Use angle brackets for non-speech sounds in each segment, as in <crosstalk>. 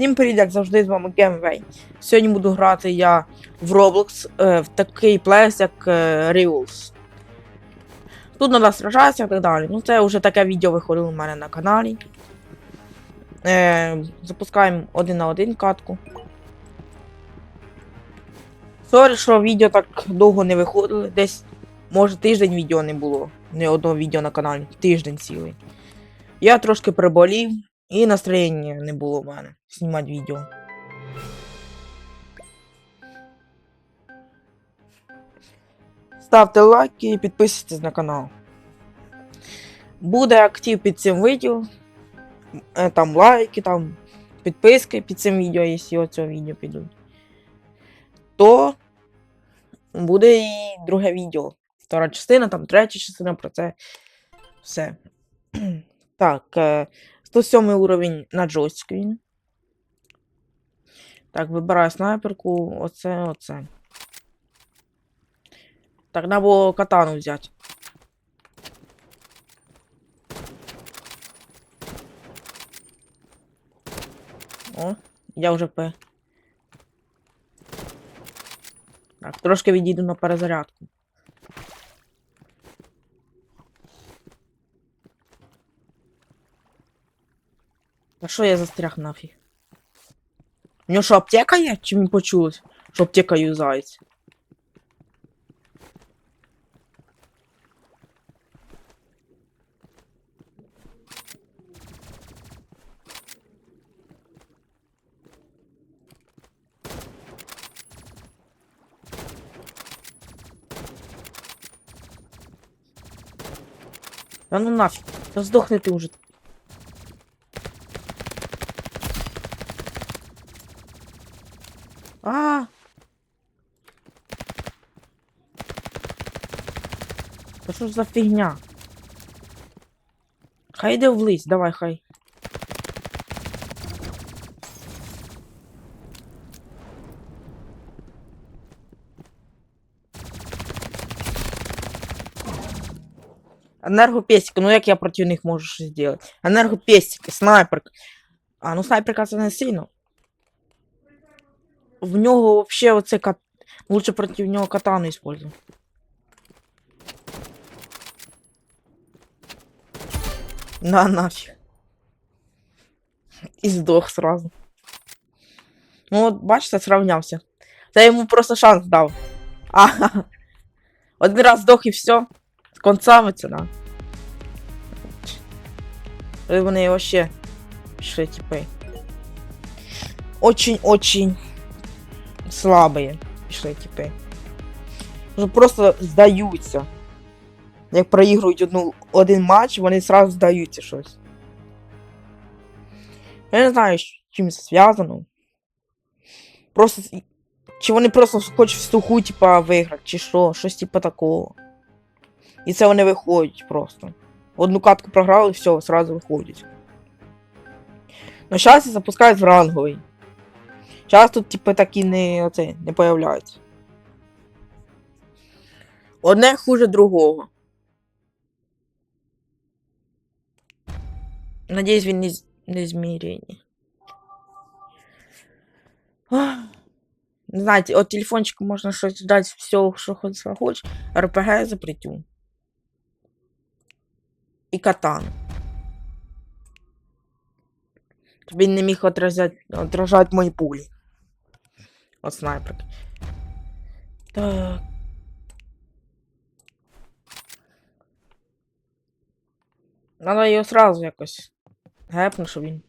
Всім привіт, як завжди, з вами Гемвей. Сьогодні буду грати я в Roblox е, в такий плейс, як е, Reels. Тут треба сражатися і так далі. Ну, це вже таке відео виходило у мене на каналі. Е, запускаємо один на один катку. Сорі, що відео так довго не виходило. Десь, може, тиждень відео не було. Не одного відео на каналі. Тиждень цілий. Я трошки приболів. І настроєння не було в мене знімати відео. Ставте лайки і підписуйтесь на канал. Буде актив під цим відео. Е, Там лайки, там підписки під цим відео, якщо оце відео підуть. То буде і друге відео. Втора частина, там третя частина про це все. <clears throat> Так. Е, 107 уровень на джойстику. Так, вибираю снайперку. Оце, оце. Так, треба було катану взяти. О, я вже П. Так, трошки відійду на перезарядку. А що я застряг нафіг? У нього що, аптека є? Чи мені почулось? Що аптека юзається? Та ну нафіг, та здохни ти уже. Та що ж за фігня? Хай йде влізь, давай хай. Енергопестики, ну як я проти них можу щось зробити? Енергопестики, снайперка. А, ну снайперка це не сильно. В нього вообще оце кат... Лучше проти нього катану использую. На нафиг. І здох сразу. Ну от, бачите, сравнявся. Та йому просто шанс дав. Ага. Один раз здох і все. З концами це на. І Вони вообще пішли, типи. Очень-очень слабые пішли типи. Просто здаються. Як проігрують одну, один матч, вони сразу здаються щось. Я не знаю, з чим це зв'язано. Просто. Чи вони просто хочуть в суху, типа, виграти, чи що, щось типа такого. І це вони виходять просто. Одну катку програли, все, сразу виходять. Ну, зараз запускають в ранговий. Зараз тут, типу, такі не, оце, не появляються. Одне хуже другого. Надіюсь, він не, не. Не знаєте, от телефончику можна щось дати все, що хоч хочеш. РПГ запретю. І катан. Він не міг отражати, отражати мої пулі. От снайперки. Так. Надо його сразу якось гепну, щоб він.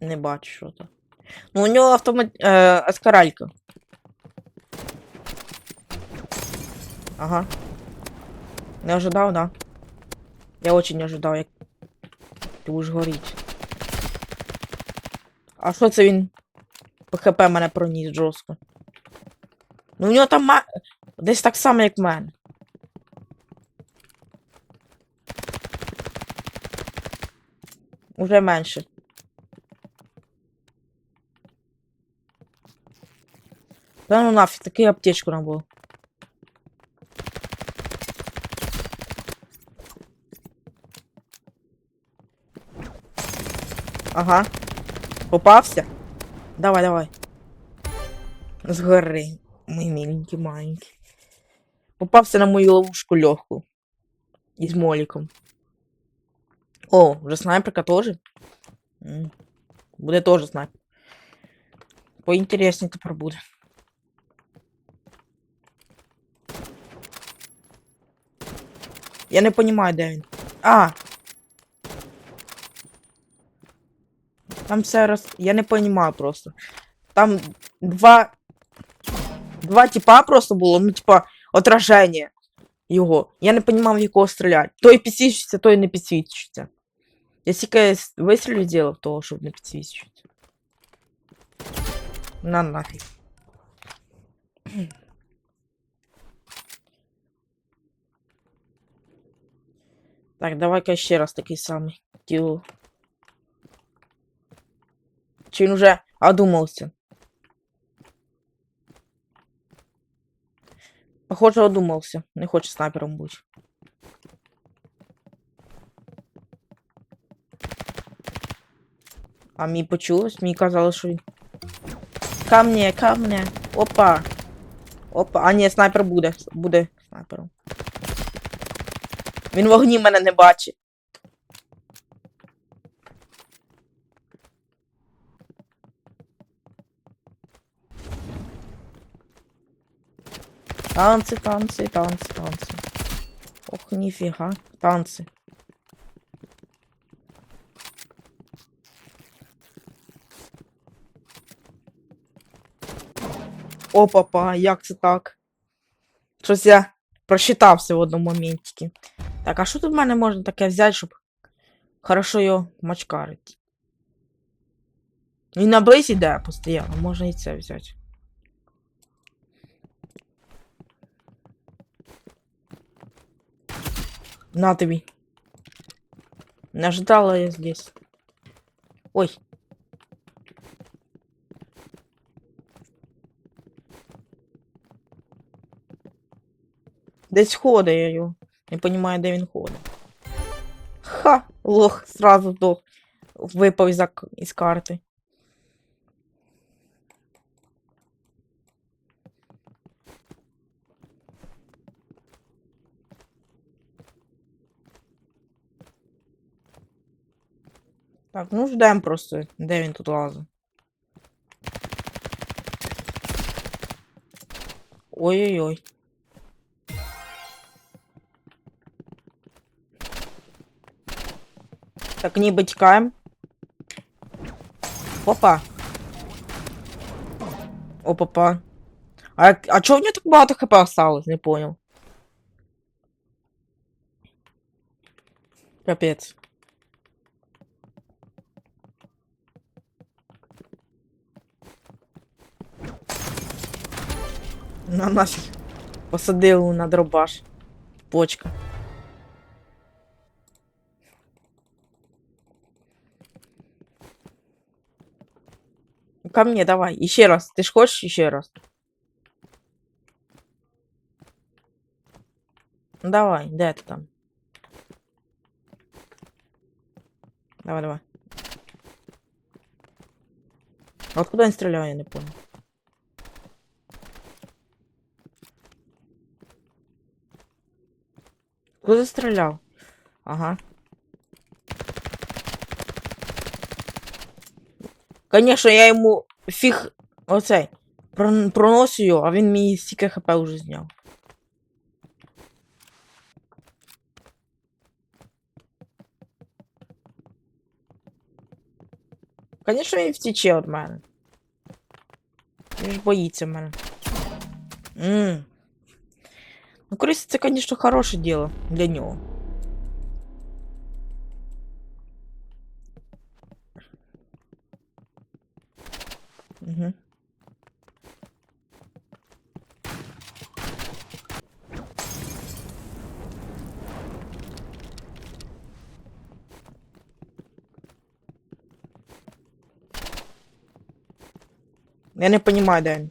Не бачу, що там. Ну, у нього автомат. Е, аскаралька. Ага. Не ожидав, да? Я очень не ожидав, як ти будеш горіть. А що це він? По ХП мене проніс жорстко. Ну у нього там ма... десь так само, як в мене. Уже менше. Та ну нафіг, таку аптечку нам було. Ага. Попався? Давай, давай. Згори, мій миленький маленький. Попався на мою ловушку легку. Із моліком. О, вже снайперка теж? М, Буде теж снайпер. Поінтересніше тепер буде. Я не понимаю, де. А! Там все роз... Я не понимаю просто. Там два. Два типа просто було, ну, типа, отраження його. Я не понимав, в якого стріляти. Той підсвічується, той не підсвічується. Я тільки с- вистрілю зробив того, щоб не підсвічуватися. На нафіг. <clears throat> Так, давай-ка ще раз такий самий. Тіло. Чи він уже одумався? Похоже, одумався. Не хоче снайпером бути. А мені почулось, мені казали, що він. Камне, камне. Опа. Опа. А ні, снайпер буде. Буде снайпером. Він в вогні мене не бачить. Танцы, танцы, танцы, танцы. Ох, нифига. Танцы. Опа-па, як це так? Щось я просчитався в одному моментіки. Так, а що тут в мене можна таке взяти, щоб хорошо його мачкарити? Він на близь іде постійно, можна і це взяти. На тобі. Не ожидала я здесь. Ой. Десь ходить. Не розумію, де він ходить. Ха! Лох сразу здох. Випав із, із карти. Так, ну ждем просто, де він тут лазить. Ой-ой-ой. Так, ніби тікаємо. Опа. Опа-па. А, як- а чого в нього так багато хп осталось? Не понял. Капець. На нафіг. Посадили на дробаш. Почка. Ко мне давай. Еще раз. Ты ж хочешь еще раз? Ну давай, де ти там? Давай, давай. А Откуда він стріляє, я не понял. Куда стріляв? Ага. Конечно, я йому фіг оцей прон- проносю його, а він мені стільки хп уже зняв. Конечно, він втіче від мене. Він ж боїться мене. Ммм. Ну, крысы, це, конечно, хороше діло для нього. Угу. Я не понимаю, він.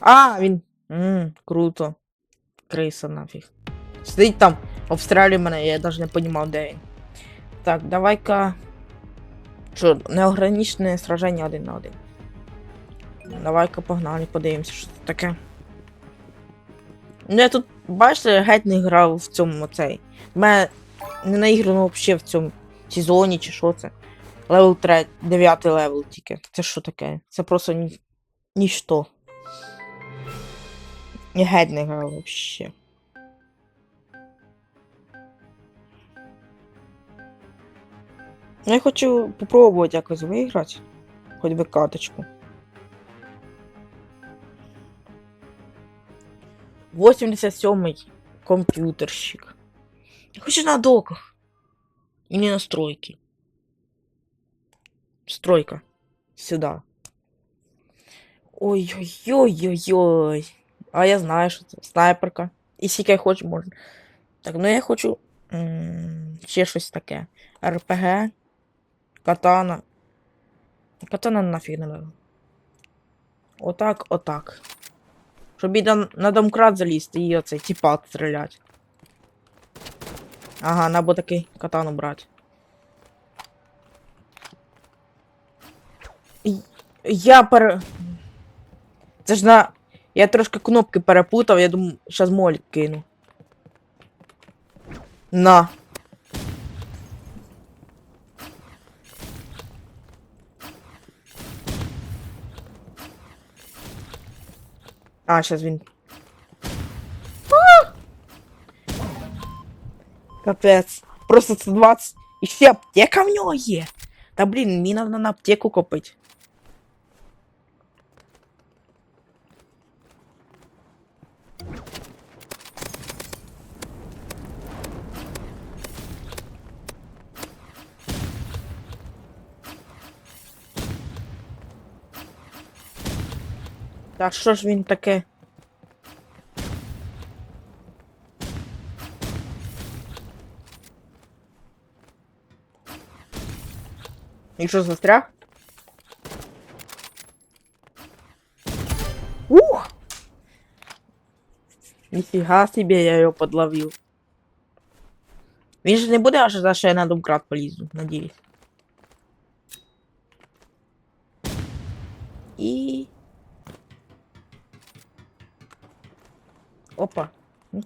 А, він. Ммм, круто. Криса нафіг. Сидить там, обстрілює мене, я навіть не розумів, де він. Так, давай-ка. Що, неограничене сраження один на один. Давай-ка погнали, подивимося, що це таке. Ну я тут, бачите, геть не грав в цьому цей. В мене не наіграно взагалі в цьому сезоні чи що це. Левел 3, 9 левел тільки. Це що таке? Це просто ні... ніщо. Я геть не грав взагалі. Я хочу попробувати якось виграти. Хоч би каточку. 87-й комп'ютерщик. Я хочу на доках. И не на стройке. Стройка. Сюда. Ой-ой-ой-ой-ой. А я знаю, що це. Снайперка. І я хочу, можна. Так, ну я хочу. ще щось таке. РПГ. Катана. Катана нафіг не надо. Отак, отак. Щоб і на, на домкрат залізти і оцей тіпа стріляти. Ага, надо такий катану брати. Я пере... Це ж на... Я трошки кнопки перепутав, я думаю, щас молік кину. На. А, щас він. А! Капець. Просто це 20. І ще аптека в нього є. Та блін, мені треба на аптеку купити. Так що ж він таке? І що застряг? Ух! Ніфіга собі я його подловив. Він же не буде аж за я на домкрат полізу, надіюсь. І... Опа. М.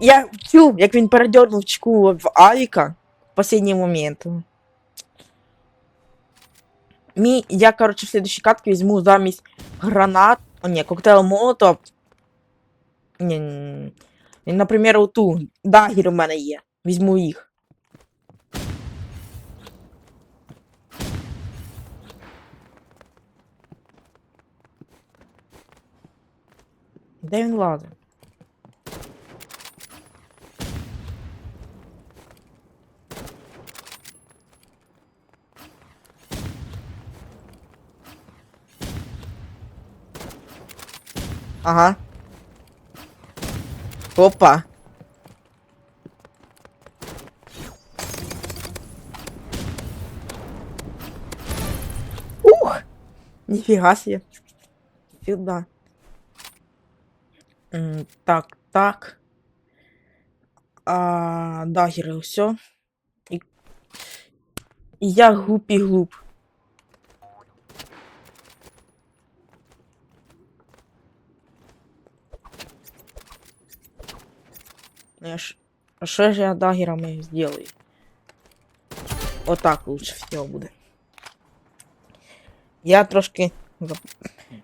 Я чув, як він передернув чеку в Авіка в останній момент. Мі, я, короче, в следующей катке візьму замість гранат. О, ні, коктейл Молотов. Ні, ні, ні. Наприклад, оту дагер у мене є. Візьму їх. Де він лазить? Ага. Опа. Ух! Нифига себе. Сюда. М, Так, так. А, дагери, все. І... і я глуп і глуп. Ну, Я ж... А що ж я дагерами сделаю? Отак лучше всього буде. Я трошки...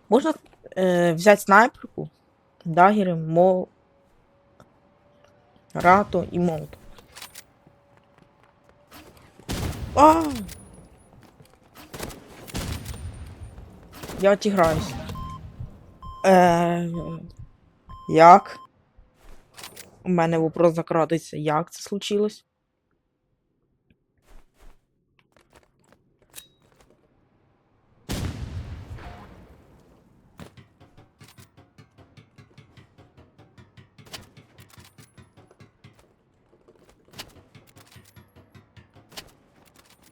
Можна е, взяти снайперку, дагери, мол... Рато і молот. А! Я отіграюсь. Е, як? у мене вопрос закрадеться, як це случилось?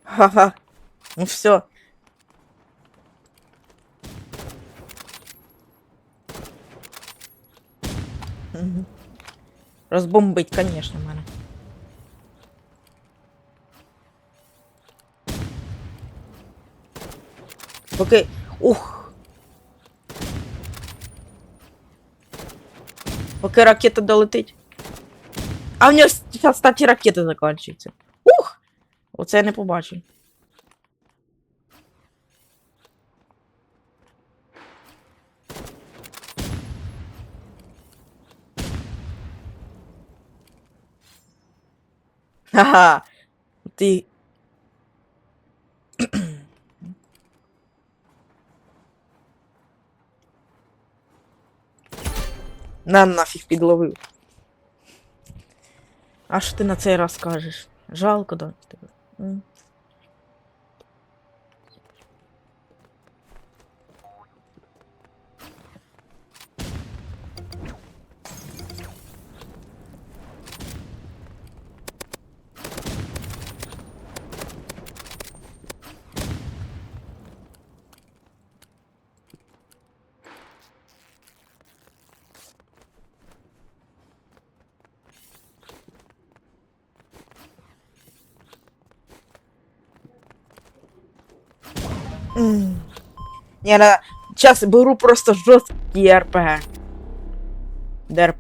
Ха-ха, ну все. Mm-hmm. Розбомбить, конечно, мене. Поки. Ух. Поки ракета долетить. А в нього кстати, ракети закінчуються. Ух! Оце я не побачив. Ха-ха. Ти. На нафіг підловив. А що ти на цей раз кажеш? Жалко, да? тебе? М. М. Я на... Сейчас беру просто жорсткі РПГ. Де?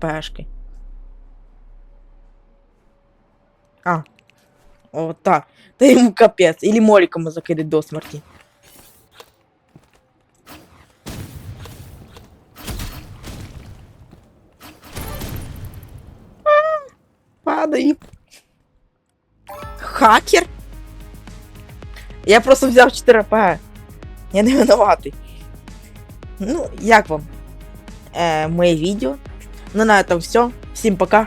А. О, так. Та йому капець. Или моліком закидать до смерті. А, Падаю. Хакер? Я просто взяв 4 РПГ. Я не винуватий. Ну, як вам? Е, моє відео. Ну на этом все. Всім пока.